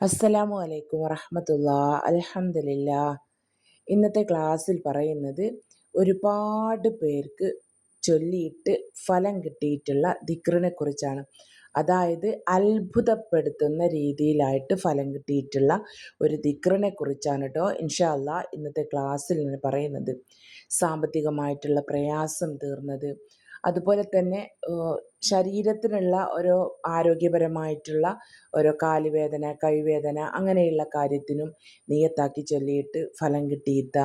അസ്സലാമു അലൈക്കും വറഹമത്തുള്ള. അലഹമില്ല ഇന്നത്തെ ക്ലാസ്സിൽ പറയുന്നത് ഒരുപാട് പേർക്ക് ചൊല്ലിയിട്ട് ഫലം കിട്ടിയിട്ടുള്ള ദിക്റിനെ കുറിച്ചാണ് അതായത് അത്ഭുതപ്പെടുത്തുന്ന രീതിയിലായിട്ട് ഫലം കിട്ടിയിട്ടുള്ള ഒരു ദിക്റിനെ കുറിച്ചാണ് കേട്ടോ ഇൻഷല്ല ഇന്നത്തെ ക്ലാസ്സിൽ നിന്ന് പറയുന്നത്. സാമ്പത്തികമായിട്ടുള്ള പ്രയാസം തീർന്നത് അതുപോലെ തന്നെ ശരീരത്തിനുള്ള ഓരോ ആരോഗ്യപരമായിട്ടുള്ള ഓരോ കാലുവേദന കൈവേദന അങ്ങനെയുള്ള കാര്യത്തിനും നീയത്താക്കി ചൊല്ലിയിട്ട് ഫലം കിട്ടിയിത്ത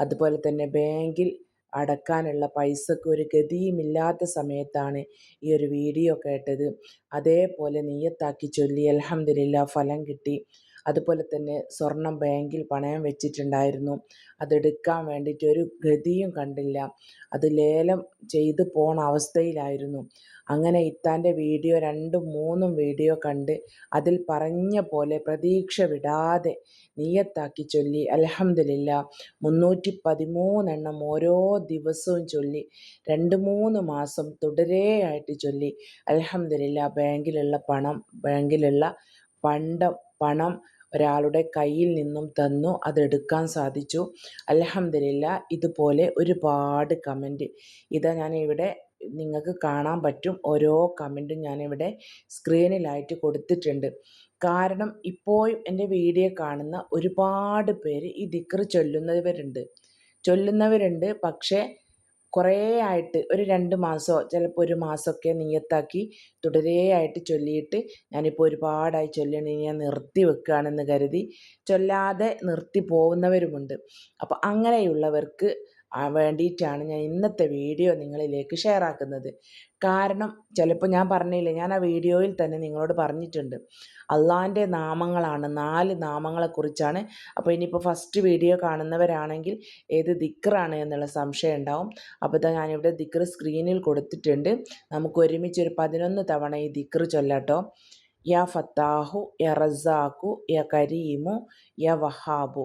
അതുപോലെ തന്നെ ബാങ്കിൽ അടക്കാനുള്ള പൈസക്ക് ഒരു ഗതിയുമില്ലാത്ത സമയത്താണ് ഈ ഒരു വീഡിയോ കേട്ടത്. അതേപോലെ നീയത്താക്കി ചൊല്ലി അലഹമില്ല ഫലം കിട്ടി. അതുപോലെ തന്നെ സ്വർണം ബാങ്കിൽ പണയം വെച്ചിട്ടുണ്ടായിരുന്നു. അതെടുക്കാൻ വേണ്ടിയിട്ട് ഒരു ഗതിയും കണ്ടില്ല. അത് ലേലം ചെയ്തു പോണ അവസ്ഥയിലായിരുന്നു. അങ്ങനെ ഇത്താന്റെ വീഡിയോ രണ്ടും മൂന്നും വീഡിയോ കണ്ട് അതിൽ പറഞ്ഞ പോലെ പ്രതീക്ഷ വിടാതെ നീയത്താക്കി ചൊല്ലി അലഹമില്ല മുന്നൂറ്റി പതിമൂന്നെണ്ണം ഓരോ ദിവസവും ചൊല്ലി രണ്ട് മൂന്ന് മാസം തുടരെയായിട്ട് ചൊല്ലി അലഹമില്ല ബാങ്കിലുള്ള പണം ബാങ്കിലുള്ള പണ്ടം പണം ഒരാളുടെ കയ്യിൽ നിന്നും തന്നു അതെടുക്കാൻ സാധിച്ചു. അലഹമില്ല ഇതുപോലെ ഒരുപാട് കമന്റ് ഇതാ ഞാനിവിടെ നിങ്ങൾക്ക് കാണാൻ പറ്റും. ഓരോ കമന്റും ഞാനിവിടെ സ്ക്രീനിലായിട്ട് കൊടുത്തിട്ടുണ്ട്. കാരണം ഇപ്പോഴും എന്റെ വീഡിയോ കാണുന്ന ഒരുപാട് പേര് ഈ ദിക്കർ ചൊല്ലുന്നവരുണ്ട്. ചൊല്ലുന്നവരുണ്ട് പക്ഷേ കുറേ ആയിട്ട് ഒരു രണ്ട് മാസമോ ചിലപ്പോൾ ഒരു മാസമൊക്കെ നിയത്താക്കി തുടരെയായിട്ട് ചൊല്ലിയിട്ട് ഞാനിപ്പോൾ ഒരുപാടായി ചൊല്ലണി ഞാൻ നിർത്തി വെക്കുകയാണെന്ന് കരുതി. ചൊല്ലാതെ നിർത്തി പോകുന്നവരുമുണ്ട് അപ്പോൾ അങ്ങനെയുള്ളവർക്ക് വേണ്ടിയിട്ടാണ് ഞാൻ ഇന്നത്തെ വീഡിയോ നിങ്ങളിലേക്ക് ഷെയർ ആക്കുന്നത് കാരണം ചിലപ്പോൾ ഞാൻ പറഞ്ഞില്ല ഞാൻ ആ വീഡിയോയിൽ തന്നെ നിങ്ങളോട് പറഞ്ഞിട്ടുണ്ട്. അള്ളാന്റെ നാമങ്ങളാണ് നാല് നാമങ്ങളെക്കുറിച്ചാണ്. അപ്പോൾ ഇനിയിപ്പോൾ ഫസ്റ്റ് വീഡിയോ കാണുന്നവരാണെങ്കിൽ ഏത് ദിക്റാണ് എന്നുള്ള സംശയം ഉണ്ടാവും. അപ്പോൾ ഇതാ ഞാനിവിടെ ദിക്ർ സ്ക്രീനിൽ കൊടുത്തിട്ടുണ്ട്. നമുക്ക് ഒരുമിച്ച് ഒരു പതിനൊന്ന് തവണ ഈ ദിക്ർ ചൊല്ലാട്ടോ യാ ഫത്താഹു യ റസാഖു യ കരീമു യ വഹാബു.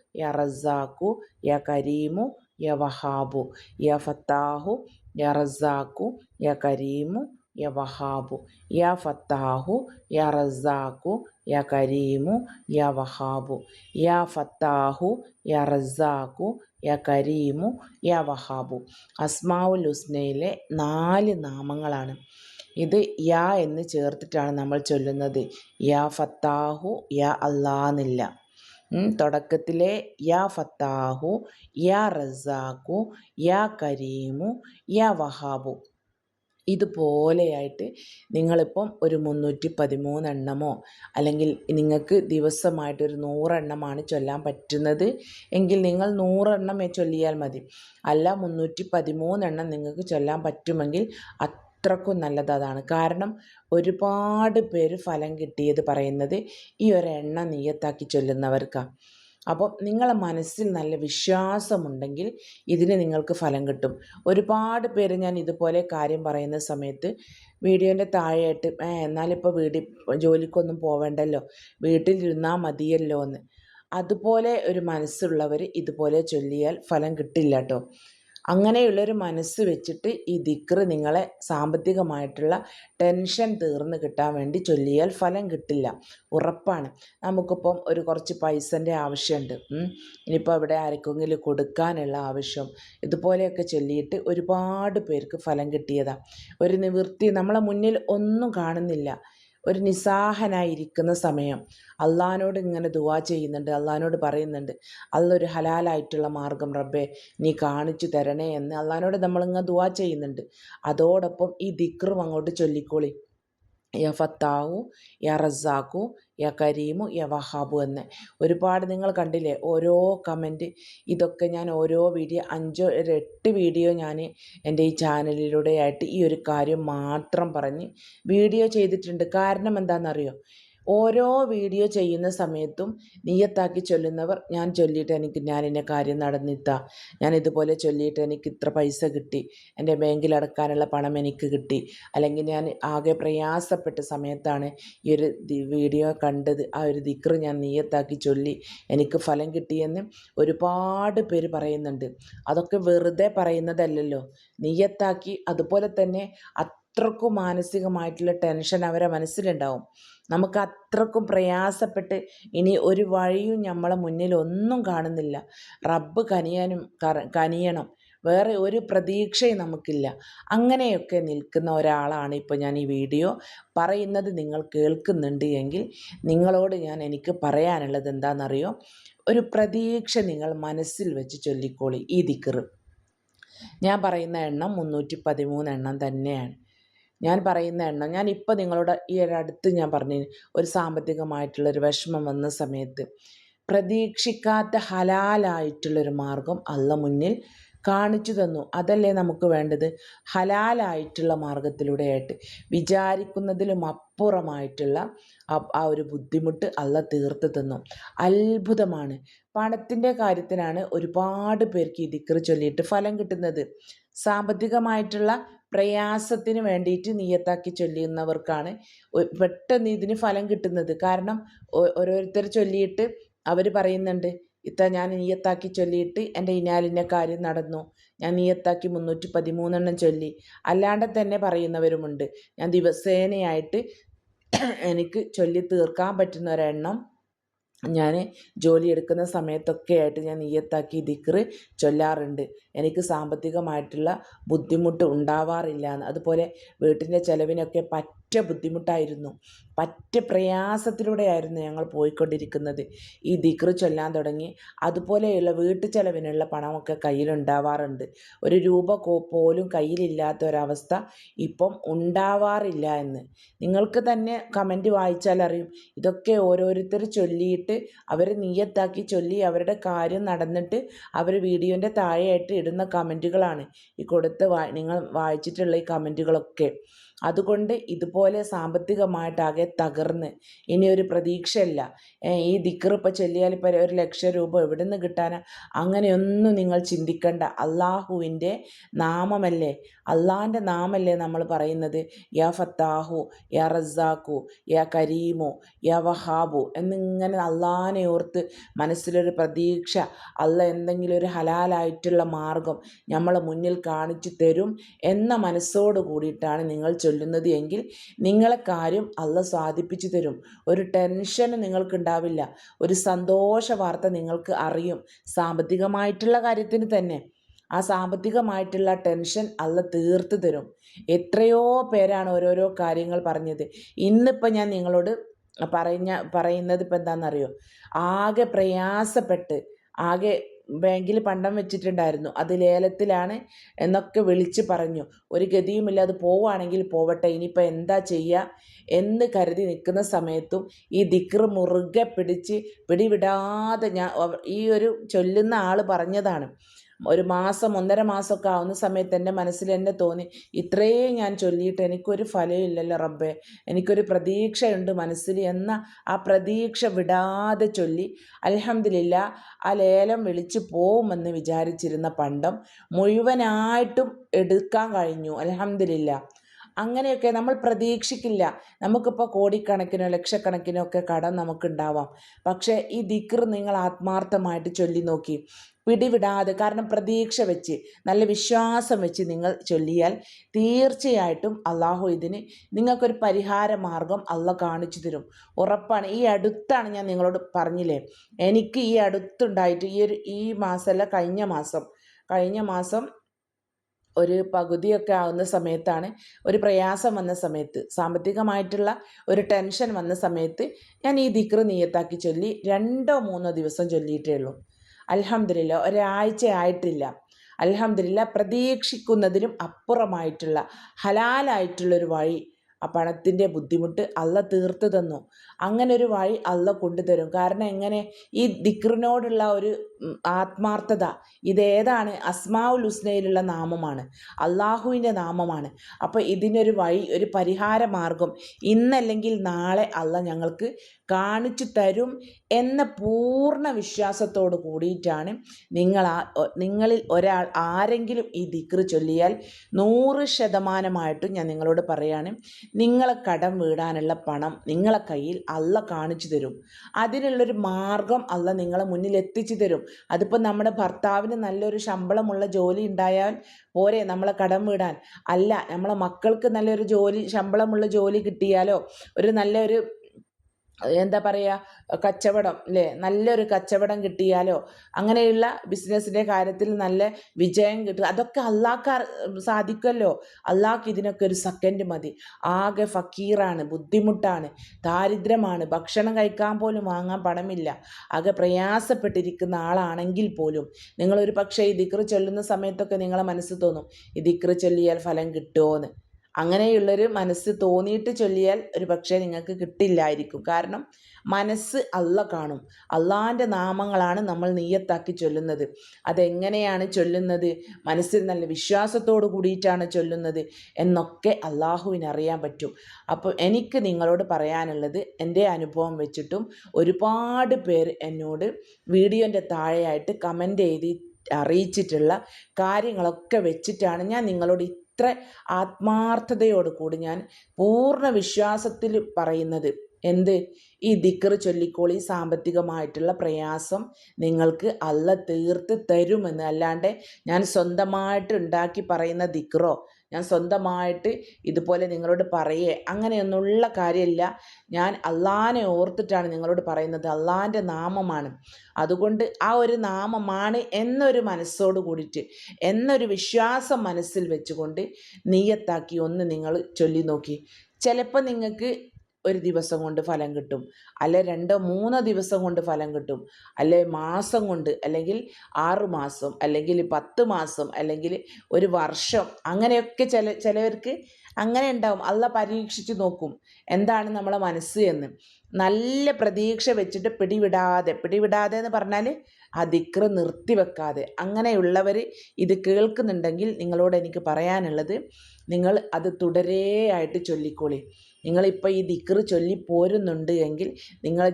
യ റസാഖു യ കരീമു യ വഹാബു യ ഫത്താഹു യ റസാഖു യ കരീമു യ വഹാബു യ ഫത്താഹു യ റസാഖു യ കരീമു യ വഹാബു യ ഫത്താഹു യ റസാഖു യ കരീമു യ വഹാബു അസ്മാവുൽ ഹുസ്നയിലെ നാല് നാമങ്ങളാണ്. ഇത് യാ എന്ന് ചേർത്തിട്ടാണ് നമ്മൾ ചൊല്ലുന്നത്. യാ ഫത്താഹു യാ അല്ലാന്നില്ല തുടക്കത്തിലെ യാ ഫത്താഹു യാ റസാഖു യാ കരീമു യാ വഹാബു. ഇതുപോലെയായിട്ട് നിങ്ങളിപ്പം ഒരു മുന്നൂറ്റി പതിമൂന്നെണ്ണമോ അല്ലെങ്കിൽ നിങ്ങൾക്ക് ദിവസമായിട്ട് ഒരു നൂറെണ്ണമാണ് ചൊല്ലാൻ പറ്റുന്നത് എങ്കിൽ നിങ്ങൾ നൂറെണ്ണമേ ചൊല്ലിയാൽ മതി. അല്ല മുന്നൂറ്റി പതിമൂന്നെണ്ണം നിങ്ങൾക്ക് ചൊല്ലാൻ പറ്റുമെങ്കിൽ അത്രക്കും നല്ലത് അതാണ്. കാരണം ഒരുപാട് പേര് ഫലം കിട്ടിയത് പറയുന്നത് ഈ ഒരു എണ്ണ നീയത്താക്കി ചൊല്ലുന്നവർക്കാണ് അപ്പോൾ നിങ്ങളെ മനസ്സിൽ നല്ല വിശ്വാസമുണ്ടെങ്കിൽ ഇതിന് നിങ്ങൾക്ക് ഫലം കിട്ടും. ഒരുപാട് പേര് ഞാൻ ഇതുപോലെ കാര്യം പറയുന്ന സമയത്ത് വീഡിയോന്റെ താഴെയായിട്ട് എന്നാലിപ്പോൾ വീട്ടിൽ ജോലിക്കൊന്നും പോവേണ്ടല്ലോ. വീട്ടിലിരുന്നാൽ മതിയല്ലോ എന്ന് അതുപോലെ ഒരു മനസ്സുള്ളവർ ഇതുപോലെ ചൊല്ലിയാൽ ഫലം കിട്ടില്ല കേട്ടോ അങ്ങനെയുള്ളൊരു മനസ്സ് വെച്ചിട്ട് ഈ ദിക്റ് നിങ്ങളെ സാമ്പത്തികമായിട്ടുള്ള ടെൻഷൻ തീർന്ന് കിട്ടാൻ വേണ്ടി ചൊല്ലിയാൽ ഫലം കിട്ടില്ല. ഉറപ്പാണ്. നമുക്കിപ്പം ഒരു കുറച്ച് പൈസന്റെ ആവശ്യമുണ്ട്. ഇനിയിപ്പോൾ ഇവിടെ ആർക്കെങ്കിലും കൊടുക്കാനുള്ള ആവശ്യം ഇതുപോലെയൊക്കെ ചൊല്ലിയിട്ട് ഒരുപാട് പേർക്ക് ഫലം കിട്ടിയതാണ് ഒരു നിവൃത്തി നമ്മളെ മുന്നിൽ ഒന്നും കാണുന്നില്ല. ഒരു നിസ്സാഹനായിരിക്കുന്ന സമയം. അള്ളഹാനോട് ഇങ്ങനെ ദുവാ ചെയ്യുന്നുണ്ട് അള്ളഹാനോട് പറയുന്നുണ്ട് അല്ലൊരു ഹലാലായിട്ടുള്ള മാർഗം റബ്ബെ നീ കാണിച്ചു തരണേ എന്ന്. അള്ളഹാനോട് നമ്മളിങ്ങനെ ദുവാ ചെയ്യുന്നുണ്ട്. അതോടൊപ്പം ഈ ദിക്റും അങ്ങോട്ട് ചൊല്ലിക്കോളി. യ ഫത്താഹു യ റസാഖു യ കരീമു യ വഹാബു എന്ന്. ഒരുപാട് നിങ്ങൾ കണ്ടില്ലേ? ഓരോ കമന്റ് ഇതൊക്കെ ഞാൻ ഓരോ വീഡിയോ അഞ്ചോ എട്ട് വീഡിയോ ഞാൻ എന്റെ ഈ ചാനലിലൂടെ ആയിട്ട് ഈ ഒരു കാര്യം മാത്രം പറഞ്ഞ് വീഡിയോ ചെയ്തിട്ടുണ്ട്. കാരണം എന്താണെന്നറിയോ? ഓരോ വീഡിയോ ചെയ്യുന്ന സമയത്തും നീയത്താക്കി ചൊല്ലുന്നവർ ഞാൻ ചൊല്ലിയിട്ട് എനിക്ക് ഞാൻ എന്റെ കാര്യം നടന്നിത്ത ഞാൻ ഇതുപോലെ ചൊല്ലിയിട്ട് എനിക്ക് ഇത്ര പൈസ കിട്ടി. എന്റെ ബാങ്കിൽ അടക്കാനുള്ള പണം എനിക്ക് കിട്ടി. അല്ലെങ്കിൽ ഞാൻ ആകെ പ്രയാസപ്പെട്ട സമയത്താണ് ഈ ഒരു വീഡിയോ കണ്ടത്. ആ ഒരു ദിക്റ് ഞാൻ നീയത്താക്കി ചൊല്ലി എനിക്ക് ഫലം കിട്ടിയെന്ന് ഒരുപാട് പേര് പറയുന്നുണ്ട്. അതൊക്കെ വെറുതെ പറയുന്നതല്ലല്ലോ. നീയത്താക്കി അതുപോലെ തന്നെ അത്രക്കും മാനസികമായിട്ടുള്ള ടെൻഷൻ അവരെ മനസ്സിലുണ്ടാവും. നമുക്ക് അത്രക്കും പ്രയാസപ്പെട്ട് ഇനി ഒരു വഴിയും നമ്മളെ മുന്നിൽ ഒന്നും കാണുന്നില്ല. റബ്ബ് കനിയാനും കനിയണം. വേറെ ഒരു പ്രതീക്ഷയും നമുക്കില്ല. അങ്ങനെയൊക്കെ നിൽക്കുന്ന ഒരാളാണ് ഇപ്പോൾ ഞാൻ ഈ വീഡിയോ പറയുന്നത് നിങ്ങൾ കേൾക്കുന്നുണ്ട് എങ്കിൽ നിങ്ങളോട് ഞാൻ എനിക്ക് പറയാനുള്ളത് എന്താണെന്നറിയോ? ഒരു പ്രതീക്ഷ നിങ്ങൾ മനസ്സിൽ വെച്ച് ചൊല്ലിക്കോളി. ഈ ദിക്കറ് ഞാൻ പറയുന്ന എണ്ണം മുന്നൂറ്റി പതിമൂന്ന് എണ്ണം തന്നെയാണ്. ഞാൻ പറയുന്ന എണ്ണം. ഞാൻ ഇപ്പോൾ നിങ്ങളോട് ഈ അടുത്ത് ഞാൻ പറഞ്ഞു ഒരു സാമ്പത്തികമായിട്ടുള്ളൊരു വിഷമം വന്ന സമയത്ത് പ്രതീക്ഷിക്കാത്ത ഹലാലായിട്ടുള്ളൊരു മാർഗം അല്ല മുന്നിൽ കാണിച്ചു തന്നു. അതല്ലേ നമുക്ക് വേണ്ടത്? ഹലാലായിട്ടുള്ള മാർഗത്തിലൂടെ ആയിട്ട് വിചാരിക്കുന്നതിലും അപ്പുറമായിട്ടുള്ള ആ ഒരു ബുദ്ധിമുട്ട് അല്ല തീർത്ത് തന്നു. അത്ഭുതമാണ്. പണത്തിന്റെ കാര്യത്തിനാണ് ഒരുപാട് പേർക്ക് ഈ ദിക്കറ് ചൊല്ലിയിട്ട് ഫലം കിട്ടുന്നത്. സാമ്പത്തികമായിട്ടുള്ള പ്രയാസത്തിന് വേണ്ടിയിട്ട് നീയത്താക്കി ചൊല്ലുന്നവർക്കാണ് പെട്ടെന്ന് ഇതിന് ഫലം കിട്ടുന്നത്. കാരണം ഓരോരുത്തർ ചൊല്ലിയിട്ട് അവർ പറയുന്നുണ്ട് ഇത്ത ഞാൻ നീയത്താക്കി ചൊല്ലിയിട്ട് എന്റെ ഇനാലിന്റെ കാര്യം നടന്നു. ഞാൻ നീയത്താക്കി മുന്നൂറ്റി പതിമൂന്നെണ്ണം ചൊല്ലി. അല്ലാണ്ട് തന്നെ പറയുന്നവരുമുണ്ട്. ഞാൻ ദിവസേനയായിട്ട് എനിക്ക് ചൊല്ലി തീർക്കാൻ പറ്റുന്ന ഒരെണ്ണം ഞാൻ ജോലി എടുക്കുന്ന സമയത്തൊക്കെ ആയിട്ട് ഞാൻ നിയ്യത്താക്കി ദിക്റ് ചൊല്ലാറുണ്ട്. എനിക്ക് സാമ്പത്തികമായിട്ടുള്ള ബുദ്ധിമുട്ട് ഉണ്ടാവാറില്ല എന്ന് അതുപോലെ വീട്ടിന്റെ ചിലവിനൊക്കെ പറ്റ ബുദ്ധിമുട്ടായിരുന്നു. പറ്റ പ്രയാസത്തിലൂടെയായിരുന്നു ഞങ്ങൾ പോയിക്കൊണ്ടിരിക്കുന്നത്. ഈ ദിക്റ് ചൊല്ലാൻ തുടങ്ങി. അതുപോലെയുള്ള വീട്ടു ചെലവിനുള്ള പണമൊക്കെ കയ്യിലുണ്ടാവാറുണ്ട്. ഒരു രൂപ പോലും കയ്യിലില്ലാത്ത ഒരവസ്ഥ ഇപ്പം ഉണ്ടാവാറില്ല എന്ന്. നിങ്ങൾക്ക് തന്നെ കമന്റ് വായിച്ചാൽ അറിയും. ഇതൊക്കെ ഓരോരുത്തർ ചൊല്ലിയിട്ട് അവർ നീയത്താക്കി ചൊല്ലി അവരുടെ കാര്യം നടന്നിട്ട് അവർ വീഡിയോന്റെ താഴെയായിട്ട് ഇടുന്ന കമന്റുകളാണ് ഈ കൊടുത്ത് നിങ്ങൾ വായിച്ചിട്ടുള്ള ഈ കമന്റുകളൊക്കെ. അതുകൊണ്ട് ഇതുപോലെ സാമ്പത്തികമായിട്ടാകെ തകർന്ന്. ഇനി ഒരു പ്രതീക്ഷയല്ല. ഈ ദിക്കറിപ്പോൾ ചെല്ലിയാൽ ഇപ്പോൾ ഒരു ലക്ഷം രൂപ എവിടെ നിന്ന് കിട്ടാനാ? അങ്ങനെയൊന്നും നിങ്ങൾ ചിന്തിക്കേണ്ട. അള്ളാഹുവിന്റെ നാമമല്ലേ? അള്ളാഹിന്റെ നാമല്ലേ നമ്മൾ പറയുന്നത്? യാ ഫത്താഹു യാ റസാഖു യാ കരീമു യാ വഹാബു എന്നിങ്ങനെ അള്ളാഹിനെ ഓർത്ത് മനസ്സിലൊരു പ്രതീക്ഷ അല്ല എന്തെങ്കിലും ഒരു ഹലാലായിട്ടുള്ള മാർഗം നമ്മളെ മുന്നിൽ കാണിച്ചു തരും എന്ന മനസ്സോട് കൂടിയിട്ടാണ് നിങ്ങൾ ചൊല്ലുന്നത് എങ്കിൽ നിങ്ങളെ കാര്യം അല്ല സാധിപ്പിച്ചു തരും. ഒരു ടെൻഷൻ നിങ്ങൾക്കുണ്ടാവില്ല. ഒരു സന്തോഷ വാർത്ത നിങ്ങൾക്ക് അറിയും. സാമ്പത്തികമായിട്ടുള്ള കാര്യത്തിന് തന്നെ. ആ സാമ്പത്തികമായിട്ടുള്ള ടെൻഷൻ അല്ല തീർത്ത് തരും. എത്രയോ പേരാണ് ഓരോരോ കാര്യങ്ങൾ പറഞ്ഞത്. ഇന്നിപ്പോൾ ഞാൻ നിങ്ങളോട് പറഞ്ഞ പറയുന്നത് ഇപ്പം എന്താണെന്നറിയോ? ആകെ പ്രയാസപ്പെട്ട് ആകെ ബാങ്കിൽ പണ്ടം വെച്ചിട്ടുണ്ടായിരുന്നു. അത് ലേലത്തിലാണ് എന്നൊക്കെ വിളിച്ച് പറഞ്ഞു. ഒരു ഗതിയുമില്ല അത് പോവുകയാണെങ്കിൽ പോവട്ടെ ഇനിയിപ്പോൾ എന്താ ചെയ്യുക എന്ന് കരുതി നിൽക്കുന്ന സമയത്തും ഈ ദിക്ർ മുറുകെ പിടിച്ച് പിടിവിടാതെ ഞാൻ ഈ ഒരു ചൊല്ലുന്ന ആൾ പറഞ്ഞതാണ്. ഒരു മാസം ഒന്നര മാസമൊക്കെ ആവുന്ന സമയത്ത് എന്റെ മനസ്സിൽ എന്നെ തോന്നി ഇത്രയും ഞാൻ ചൊല്ലിയിട്ട് എനിക്കൊരു ഫലമില്ലല്ലോ റബ്ബെ. എനിക്കൊരു പ്രതീക്ഷയുണ്ട് മനസ്സിൽ എന്ന ആ പ്രതീക്ഷ വിടാതെ ചൊല്ലി അലഹമില്ല ആ ലേലം വിളിച്ചു പോവുമെന്ന് വിചാരിച്ചിരുന്ന പണ്ടം മുഴുവനായിട്ടും എടുക്കാൻ കഴിഞ്ഞു അലഹമില്ല അങ്ങനെയൊക്കെ നമ്മൾ പ്രതീക്ഷിക്കില്ല. നമുക്കിപ്പോൾ കോടിക്കണക്കിനോ ലക്ഷക്കണക്കിനോ ഒക്കെ കടം നമുക്കുണ്ടാവാം. പക്ഷേ ഈ ദിക്ർ നിങ്ങൾ ആത്മാർത്ഥമായിട്ട് ചൊല്ലി നോക്കി. പിടിവിടാതെ കാരണം പ്രതീക്ഷ വെച്ച് നല്ല വിശ്വാസം വെച്ച് നിങ്ങൾ ചൊല്ലിയാൽ തീർച്ചയായിട്ടും അള്ളാഹു ഇതിന് നിങ്ങൾക്കൊരു പരിഹാര മാർഗം അള്ള കാണിച്ചു തരും. ഉറപ്പാണ്. ഈ അടുത്താണ് ഞാൻ നിങ്ങളോട് പറഞ്ഞില്ലേ? എനിക്ക് ഈ അടുത്തുണ്ടായിട്ട് ഈ ഒരു ഈ മാസമല്ല കഴിഞ്ഞ മാസം കഴിഞ്ഞ മാസം ഒരു പകുതിയൊക്കെ ആവുന്ന സമയത്താണ് ഒരു പ്രയാസം വന്ന സമയത്ത് സാമ്പത്തികമായിട്ടുള്ള ഒരു ടെൻഷൻ വന്ന സമയത്ത് ഞാൻ ഈ ദിക്ർ നീയത്താക്കി ചൊല്ലി രണ്ടോ മൂന്നോ ദിവസം ചൊല്ലിയിട്ടേ ഉള്ളൂ. അലഹമില്ല ഒരാഴ്ച ആയിട്ടില്ല അലഹമില്ല പ്രതീക്ഷിക്കുന്നതിനും അപ്പുറമായിട്ടുള്ള ഹലാലായിട്ടുള്ളൊരു വഴി ആ പണത്തിന്റെ ബുദ്ധിമുട്ട് അല്ല തീർത്ത് തന്നു. അങ്ങനെ ഒരു വഴി അല്ല കൊണ്ടുതരും കാരണം എങ്ങനെ? ഈ ദിക്റിനോടുള്ള ഒരു ആത്മാർത്ഥത ഇതേതാണ് അസ്മാവുൽ ഹുസ്നയിലുള്ള നാമമാണ്. അള്ളാഹുവിന്റെ നാമമാണ്. അപ്പോൾ ഇതിനൊരു വഴി ഒരു പരിഹാര മാർഗം ഇന്നല്ലെങ്കിൽ നാളെ അല്ല ഞങ്ങൾക്ക് കാണിച്ചു തരും എന്ന പൂർണ വിശ്വാസത്തോട് കൂടിയിട്ടാണ് നിങ്ങൾ നിങ്ങളിൽ ഒരാൾ ആരെങ്കിലും ഈ ദിക്റ് ചൊല്ലിയാൽ നൂറ് ശതമാനമായിട്ടും ഞാൻ നിങ്ങളോട് പറയാണ് നിങ്ങളെ കടം വീടാനുള്ള പണം നിങ്ങളെ കയ്യിൽ അല്ല കാണിച്ചു തരും. അതിനുള്ളൊരു മാർഗം അല്ല നിങ്ങളെ മുന്നിൽ എത്തിച്ചു തരും. അതിപ്പോൾ നമ്മുടെ ഭർത്താവിന് നല്ലൊരു ശമ്പളമുള്ള ജോലി ഉണ്ടായാൽ പോരെ നമ്മളെ കടം വീടാൻ. അല്ല നമ്മളെ മക്കൾക്ക് നല്ലൊരു ജോലി ശമ്പളമുള്ള ജോലി കിട്ടിയാലോ ഒരു നല്ലൊരു എന്താ പറയുക കച്ചവടം അല്ലേ നല്ലൊരു കച്ചവടം കിട്ടിയാലോ? അങ്ങനെയുള്ള ബിസിനസ്സിന്റെ കാര്യത്തിൽ നല്ല വിജയം കിട്ടുക അതൊക്കെ അള്ളാഹ്ക്ക് സാധിക്കുമല്ലോ അള്ളാഹ്ക്ക് ഇതിനൊക്കെ ഒരു സെക്കൻഡ് മതി. ആകെ ഫക്കീറാണ് ബുദ്ധിമുട്ടാണ് ദാരിദ്ര്യമാണ്. ഭക്ഷണം കഴിക്കാൻ പോലും വാങ്ങാൻ പണമില്ല. ആകെ പ്രയാസപ്പെട്ടിരിക്കുന്ന ആളാണെങ്കിൽ പോലും നിങ്ങളൊരു പക്ഷേ ഈ ദിക്റ് ചൊല്ലുന്ന സമയത്തൊക്കെ നിങ്ങളെ മനസ്സ് തോന്നും ഈ ദിക്റ് ചൊല്ലിയാൽ ഫലം കിട്ടുമോയെന്ന് അങ്ങനെയുള്ളൊരു മനസ്സ് തോന്നിയിട്ട് ചൊല്ലിയാൽ ഒരു പക്ഷേ നിങ്ങൾക്ക് കിട്ടില്ലായിരിക്കും. കാരണം മനസ്സ് അല്ല കാണും. അള്ളാന്റെ നാമങ്ങളാണ് നമ്മൾ നീയത്താക്കി ചൊല്ലുന്നത്. അതെങ്ങനെയാണ് ചൊല്ലുന്നത്? മനസ്സിൽ നല്ല വിശ്വാസത്തോട് കൂടിയിട്ടാണ് ചൊല്ലുന്നത് എന്നൊക്കെ അള്ളാഹുവിന് അറിയാൻ പറ്റും. അപ്പോൾ എനിക്ക് നിങ്ങളോട് പറയാനുള്ളത് എന്റെ അനുഭവം വെച്ചിട്ടും ഒരുപാട് പേർ എന്നോട് വീഡിയോന്റെ താഴെയായിട്ട് കമന്റ് എഴുതി അറിയിച്ചിട്ടുള്ള കാര്യങ്ങളൊക്കെ വെച്ചിട്ടാണ് ഞാൻ നിങ്ങളോട് ഇത്ര ആത്മാർത്ഥതയോട് കൂടി ഞാൻ പൂർണ വിശ്വാസത്തിൽ പറയുന്നത്? എന്ത്? ഈ ദിക്കറ് ചൊല്ലിക്കോളി സാമ്പത്തികമായിട്ടുള്ള പ്രയാസം നിങ്ങൾക്ക് അല്ല തീർത്ത് തരുമെന്ന്. അല്ലാണ്ട് ഞാൻ സ്വന്തമായിട്ട് ഉണ്ടാക്കി പറയുന്ന ദിക്റോ ഞാൻ സ്വന്തമായിട്ട് ഇതുപോലെ നിങ്ങളോട് പറയേ. അങ്ങനെയൊന്നുള്ള കാര്യമില്ല. ഞാൻ അള്ളാഹാനെ ഓർത്തിട്ടാണ് നിങ്ങളോട് പറയുന്നത്. അള്ളാന്റെ നാമമാണ്. അതുകൊണ്ട് ആ ഒരു നാമമാണ് എന്നൊരു മനസ്സോട് കൂടിയിട്ട് എന്നൊരു വിശ്വാസം മനസ്സിൽ വെച്ചുകൊണ്ട് നീയത്താക്കി ഒന്ന് നിങ്ങൾ ചൊല്ലി നോക്കി. ചിലപ്പോൾ നിങ്ങൾക്ക് ഒരു ദിവസം കൊണ്ട് ഫലം കിട്ടും. അല്ലെ രണ്ടോ മൂന്നോ ദിവസം കൊണ്ട് ഫലം കിട്ടും. അല്ലെ മാസം കൊണ്ട് അല്ലെങ്കിൽ ആറു മാസം അല്ലെങ്കിൽ പത്ത് മാസം അല്ലെങ്കിൽ ഒരു വർഷം അങ്ങനെയൊക്കെ ചില ചിലവർക്ക് അങ്ങനെ ഉണ്ടാവും. അല്ല പരീക്ഷിച്ച് നോക്കും എന്താണ് നമ്മളെ മനസ്സ് എന്ന്. നല്ല പ്രതീക്ഷ വെച്ചിട്ട് പിടിവിടാതെ പിടിവിടാതെ എന്ന് പറഞ്ഞാൽ ആ ദിക്ര നിർത്തിവെക്കാതെ. അങ്ങനെയുള്ളവർ ഇത് കേൾക്കുന്നുണ്ടെങ്കിൽ നിങ്ങളോട് എനിക്ക് പറയാനുള്ളത് നിങ്ങൾ അത് തുടരെയായിട്ട് ചൊല്ലിക്കോളി. നിങ്ങളിപ്പോൾ ഈ ദിക്റ് ചൊല്ലി പോരുന്നുണ്ട് എങ്കിൽ നിങ്ങളെ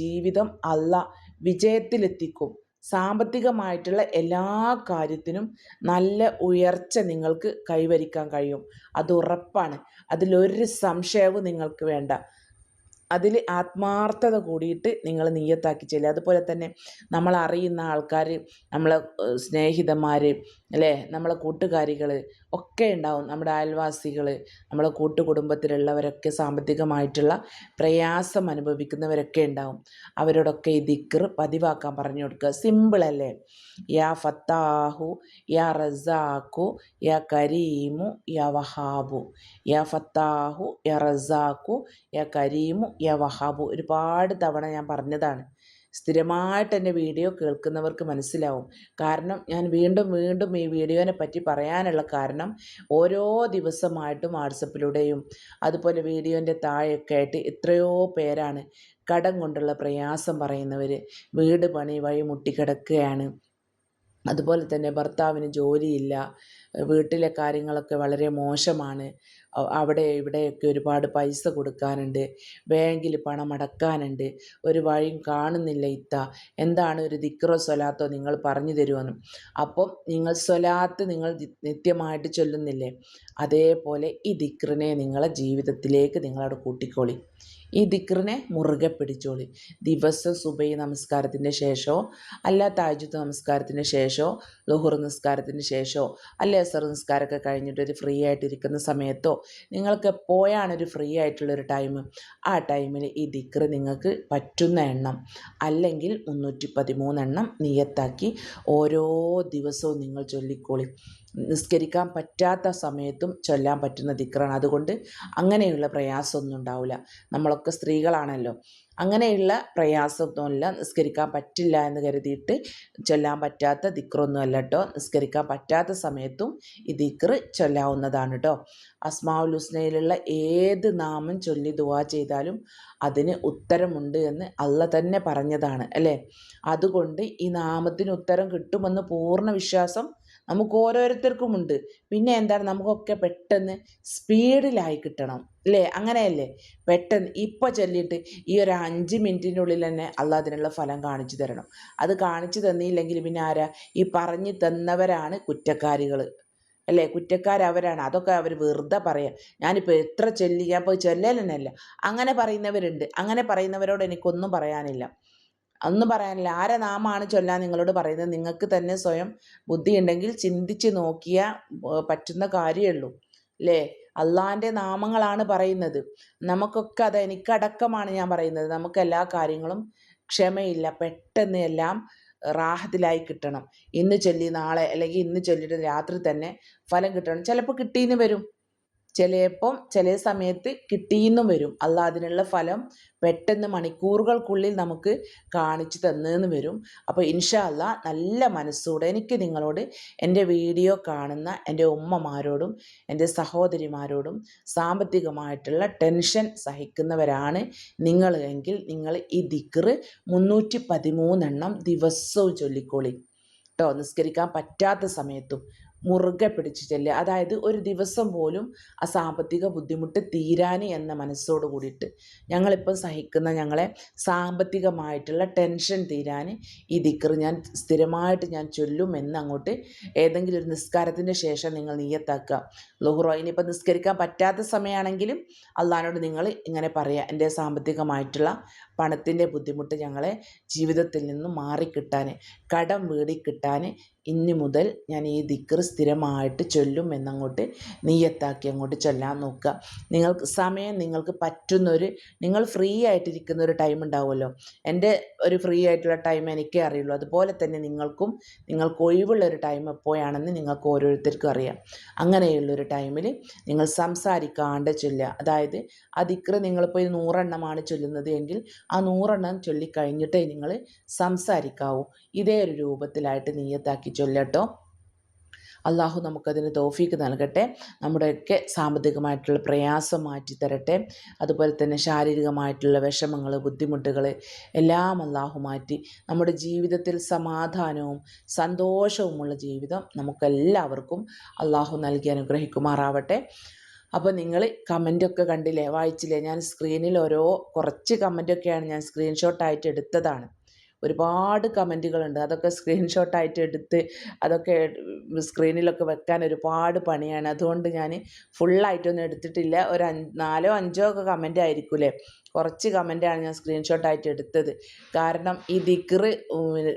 ജീവിതം അല്ല വിജയത്തിലെത്തിക്കും. സാമ്പത്തികമായിട്ടുള്ള എല്ലാ കാര്യത്തിനും നല്ല ഉയർച്ച നിങ്ങൾക്ക് കൈവരിക്കാൻ കഴിയും. അത് ഉറപ്പാണ്. അതിലൊരു സംശയവും നിങ്ങൾക്ക് വേണ്ട. അതിൽ ആത്മാർത്ഥത കൂടിയിട്ട് നിങ്ങൾ നീയത്താക്കി ചെല്ലുക അതുപോലെ തന്നെ നമ്മൾ അറിയുന്ന ആൾക്കാർ നമ്മളെ സ്നേഹിതന്മാർ അല്ലേ? നമ്മളെ കൂട്ടുകാരികൾ ഒക്കെ ഉണ്ടാവും. നമ്മുടെ അയൽവാസികൾ നമ്മളെ കൂട്ടുകുടുംബത്തിലുള്ളവരൊക്കെ സാമ്പത്തികമായിട്ടുള്ള പ്രയാസം അനുഭവിക്കുന്നവരൊക്കെ ഉണ്ടാവും. അവരോടൊക്കെ ഈ ദിക്കർ പതിവാക്കാൻ പറഞ്ഞു കൊടുക്കുക. സിമ്പിളല്ലേ യാ ഫത്താഹു യാ റസാഖു യാ കരീമു യാ വഹാബു. യാ ഫത്താഹു യാ റസാഖു യാ കരീമു യാ വഹാബു. ഒരുപാട് തവണ ഞാൻ പറഞ്ഞതാണ്. സ്ഥിരമായിട്ട് എന്റെ വീഡിയോ കേൾക്കുന്നവർക്ക് മനസ്സിലാവും. കാരണം ഞാൻ വീണ്ടും വീണ്ടും ഈ വീഡിയോനെ പറ്റി പറയാനുള്ള കാരണം ഓരോ ദിവസമായിട്ടും വാട്സപ്പിലൂടെയും അതുപോലെ വീഡിയോന്റെ താഴെയൊക്കെ ആയിട്ട് എത്രയോ പേരാണ് കടം കൊണ്ടുള്ള പ്രയാസം പറയുന്നവർ വീട് പണി വഴി മുട്ടിക്കിടക്കുകയാണ്. അതുപോലെ തന്നെ ഭർത്താവിന് ജോലിയില്ല വീട്ടിലെ കാര്യങ്ങളൊക്കെ വളരെ മോശമാണ്. അവിടെ ഇവിടെയൊക്കെ ഒരുപാട് പൈസ കൊടുക്കാനുണ്ട് ബാങ്കിൽ പണം അടക്കാനുണ്ട് ഒരു വഴിയും കാണുന്നില്ല ഇത്ത. എന്താണ് ഒരു ദിക്റോ സ്വലാത്തോ നിങ്ങൾ പറഞ്ഞു തരുമെന്നും. അപ്പം നിങ്ങൾ സ്വലാത്ത് നിങ്ങൾ നിത്യമായിട്ട് ചൊല്ലുന്നില്ലേ? അതേപോലെ ഈ ദിക്റിനെ നിങ്ങളെ ജീവിതത്തിലേക്ക് നിങ്ങളവിടെ കൂട്ടിക്കോളി. ഈ ദിക്റിനെ മുറുകെ പിടിച്ചോളി. ദിവസം സുബൈ നമസ്കാരത്തിന്റെ ശേഷമോ അല്ല താജുദ് നമസ്കാരത്തിന് ശേഷമോ ലുഹുർ നിസ്കാരത്തിന് ശേഷമോ അല്ലെ അസർ നിസ്കാരമൊക്കെ കഴിഞ്ഞിട്ട് ഒരു ഫ്രീ ആയിട്ടിരിക്കുന്ന സമയത്തോ നിങ്ങൾക്ക് എപ്പോഴാണ് ഒരു ഫ്രീ ആയിട്ടുള്ളൊരു ടൈം? ആ ടൈമിൽ ഈ ദിക്റ് നിങ്ങൾക്ക് പറ്റുന്ന എണ്ണം അല്ലെങ്കിൽ മുന്നൂറ്റി പതിമൂന്നെണ്ണം നിയത്താക്കി ഓരോ ദിവസവും നിങ്ങൾ ചൊല്ലിക്കോളി. നിസ്കരിക്കാൻ പറ്റാത്ത സമയത്തും ചൊല്ലാൻ പറ്റുന്ന ദിക്റാണ്. അതുകൊണ്ട് അങ്ങനെയുള്ള പ്രയാസമൊന്നും ഉണ്ടാവില്ല. നമ്മളൊക്കെ സ്ത്രീകളാണല്ലോ. അങ്ങനെയുള്ള പ്രയാസമൊന്നുമില്ല. നിസ്കരിക്കാൻ പറ്റില്ല എന്ന് കരുതിയിട്ട് ചൊല്ലാൻ പറ്റാത്ത ദിക്റൊന്നുമല്ല കേട്ടോ. നിസ്കരിക്കാൻ പറ്റാത്ത സമയത്തും ഈ ദിക്റ് ചൊല്ലാവുന്നതാണ് കേട്ടോ. അസ്മാഉൽ ഹുസ്നയിലുള്ള ഏത് നാമം ചൊല്ലി ദുവാ ചെയ്താലും അതിന് ഉത്തരമുണ്ട് എന്ന് അല്ല തന്നെ പറഞ്ഞതാണ് അല്ലേ? അതുകൊണ്ട് ഈ നാമത്തിന് ഉത്തരം കിട്ടുമെന്ന് പൂർണ വിശ്വാസം നമുക്ക് ഓരോരുത്തർക്കുമുണ്ട് പിന്നെ എന്താണ്? നമുക്കൊക്കെ പെട്ടെന്ന് സ്പീഡിലായി കിട്ടണം. അല്ലേ? അങ്ങനെയല്ലേ? പെട്ടെന്ന് ഇപ്പോൾ ചൊല്ലിയിട്ട് ഈ ഒരു അഞ്ച് മിനിറ്റിനുള്ളിൽ തന്നെ അല്ല അതിനുള്ള ഫലം കാണിച്ചു തരണം. അത് കാണിച്ചു തന്നില്ലെങ്കിൽ പിന്നെ ആരാ? ഈ പറഞ്ഞു തന്നവരാണ് കുറ്റക്കാരികൾ. അല്ലേ? കുറ്റക്കാരവരാണ് അതൊക്കെ അവർ വെറുതെ പറയാം. ഞാനിപ്പോൾ എത്ര ചൊല്ലി പോയി ചൊല്ലലെന്നല്ല. അങ്ങനെ പറയുന്നവരുണ്ട്. അങ്ങനെ പറയുന്നവരോട് എനിക്കൊന്നും പറയാനില്ല. ഒന്നും പറയാനില്ല. ആരെ നാമാണ് ചൊല്ലാൻ നിങ്ങളോട് പറയുന്നത്? നിങ്ങൾക്ക് തന്നെ സ്വയം ബുദ്ധി ഉണ്ടെങ്കിൽ ചിന്തിച്ച് നോക്കിയ പറ്റുന്ന കാര്യമുള്ളൂ അല്ലേ അള്ളാന്റെ നാമങ്ങളാണ് പറയുന്നത്. നമുക്കൊക്കെ അത് എനിക്കടക്കമാണ് ഞാൻ പറയുന്നത്. നമുക്ക് എല്ലാ കാര്യങ്ങളും ക്ഷമയില്ല. പെട്ടെന്ന് എല്ലാം റാഹത്തിലായി കിട്ടണം. ഇന്ന് ചൊല്ലി നാളെ അല്ലെങ്കിൽ ഇന്ന് ചൊല്ലിയിട്ട് രാത്രി തന്നെ ഫലം കിട്ടണം. ചിലപ്പോൾ കിട്ടിയെന്ന് വരും. ചിലപ്പം ചില സമയത്ത് കിട്ടിയെന്നും വരും. അല്ല അതിനുള്ള ഫലം പെട്ടെന്ന് മണിക്കൂറുകൾക്കുള്ളിൽ നമുക്ക് കാണിച്ചു തന്നെന്ന് വരും. അപ്പോൾ ഇൻഷല്ല നല്ല മനസ്സോടെ എനിക്ക് നിങ്ങളോട് എന്റെ വീഡിയോ കാണുന്ന എന്റെ ഉമ്മമാരോടും എന്റെ സഹോദരിമാരോടും സാമ്പത്തികമായിട്ടുള്ള ടെൻഷൻ സഹിക്കുന്നവരാണ് നിങ്ങൾ എങ്കിൽ നിങ്ങൾ ഈ ദിക്റ് മുന്നൂറ്റി പതിമൂന്നെണ്ണം ദിവസവും ചൊല്ലിക്കോളി. കേട്ടോ നിസ്കരിക്കാൻ പറ്റാത്ത സമയത്തും മുറുകെ പിടിച്ച് ചെല്ലുക. അതായത് ഒരു ദിവസം പോലും ആ സാമ്പത്തിക ബുദ്ധിമുട്ട് തീരാൻ എന്ന മനസ്സോട് കൂടിയിട്ട് ഞങ്ങളിപ്പം സഹിക്കുന്ന ഞങ്ങളെ സാമ്പത്തികമായിട്ടുള്ള ടെൻഷൻ തീരാൻ ഈ ദിക്കറ് ഞാൻ സ്ഥിരമായിട്ട് ഞാൻ ചൊല്ലും എന്ന് അങ്ങോട്ട് ഏതെങ്കിലും ഒരു നിസ്കാരത്തിന്റെ ശേഷം നിങ്ങൾ നീയത്താക്കുക ലുഹുറോ ഇനിയിപ്പോൾ നിസ്കരിക്കാൻ പറ്റാത്ത സമയമാണെങ്കിലും അള്ളഹാനോട് നിങ്ങൾ ഇങ്ങനെ പറയുക. എന്റെ സാമ്പത്തികമായിട്ടുള്ള പണത്തിന്റെ ബുദ്ധിമുട്ട് ഞങ്ങളെ ജീവിതത്തിൽ നിന്നും മാറിക്കിട്ടാൻ കടം വീടി ഇനി മുതൽ ഞാൻ ഈ ദിക്കർ സ്ഥിരമായിട്ട് ചൊല്ലും എന്നങ്ങോട്ട് നീയത്താക്കി അങ്ങോട്ട് ചൊല്ലാൻ നോക്കുക. നിങ്ങൾക്ക് സമയം നിങ്ങൾക്ക് പറ്റുന്നൊരു നിങ്ങൾ ഫ്രീ ആയിട്ടിരിക്കുന്ന ഒരു ടൈം ഉണ്ടാവുമല്ലോ. എന്റെ ഒരു ഫ്രീ ആയിട്ടുള്ള ടൈം എനിക്കേ അറിയുള്ളൂ. അതുപോലെ തന്നെ നിങ്ങൾക്കും നിങ്ങൾക്ക് ഒഴിവുള്ള ഒരു ടൈം എപ്പോഴാണെന്ന് നിങ്ങൾക്ക് ഓരോരുത്തർക്കും അറിയാം. അങ്ങനെയുള്ളൊരു ടൈമിൽ നിങ്ങൾ സംസാരിക്കാണ്ട് ചൊല്ലുക. അതായത് ആ ദിക്കർ നിങ്ങളിപ്പോൾ നൂറെണ്ണമാണ് ചൊല്ലുന്നത് എങ്കിൽ ആ നൂറെണ്ണം ചൊല്ലിക്കഴിഞ്ഞിട്ടേ നിങ്ങൾ സംസാരിക്കാവൂ. ഇതേ ഒരു രൂപത്തിലായിട്ട് നീയത്താക്കി ചൊല്ലട്ടോ അള്ളാഹു നമുക്കതിന് തോഫീക്ക് നൽകട്ടെ. നമ്മുടെയൊക്കെ സാമ്പത്തികമായിട്ടുള്ള പ്രയാസം മാറ്റി തരട്ടെ. അതുപോലെ തന്നെ ശാരീരികമായിട്ടുള്ള വിഷമങ്ങൾ ബുദ്ധിമുട്ടുകൾ എല്ലാം അള്ളാഹു മാറ്റി. നമ്മുടെ ജീവിതത്തിൽ സമാധാനവും സന്തോഷവുമുള്ള ജീവിതം നമുക്കെല്ലാവർക്കും അള്ളാഹു നൽകി അനുഗ്രഹിക്കുമാറാവട്ടെ. അപ്പോൾ നിങ്ങൾ കമന്റൊക്കെ കണ്ടില്ലേ? വായിച്ചില്ലേ? ഞാൻ സ്ക്രീനിൽ ഓരോ കുറച്ച് കമന്റൊക്കെയാണ് ഞാൻ സ്ക്രീൻഷോട്ടായിട്ട് എടുത്തതാണ്. ഒരുപാട് കമന്റുകളുണ്ട്. അതൊക്കെ സ്ക്രീൻഷോട്ടായിട്ട് എടുത്ത് അതൊക്കെ സ്ക്രീനിലൊക്കെ വെക്കാൻ ഒരുപാട് പണിയാണ്. അതുകൊണ്ട് ഞാൻ ഫുള്ളായിട്ടൊന്നും എടുത്തിട്ടില്ല. ഒരു നാലോ അഞ്ചോ ഒക്കെ കമന്റ് ആയിരിക്കൂലേ കുറച്ച് കമന്റാണ് ഞാൻ സ്ക്രീൻഷോട്ടായിട്ട് എടുത്തത്. കാരണം ഈ ദിക്റ്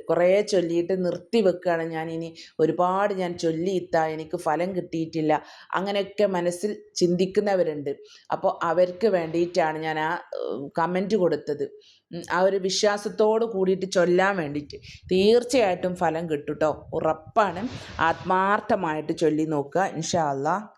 കുറേ ചൊല്ലിയിട്ട് നിർത്തി വെക്കുകയാണ് ഞാൻ ഇനി. ഒരുപാട് ഞാൻ ചൊല്ലിയിത്ത എനിക്ക് ഫലം കിട്ടിയിട്ടില്ല. അങ്ങനെയൊക്കെ മനസ്സിൽ ചിന്തിക്കുന്നവരുണ്ട്. അപ്പോൾ അവർക്ക് വേണ്ടിയിട്ടാണ് ഞാൻ ആ കമന്റ് കൊടുത്തത്. ആ ഒരു വിശ്വാസത്തോട് കൂടിയിട്ട് ചൊല്ലാൻ വേണ്ടിയിട്ട് തീർച്ചയായിട്ടും ഫലം കിട്ടും കേട്ടോ ഉറപ്പാണ് ആത്മാർത്ഥമായിട്ട് ചൊല്ലി നോക്കുക. ഇൻഷാ അള്ളാഹ്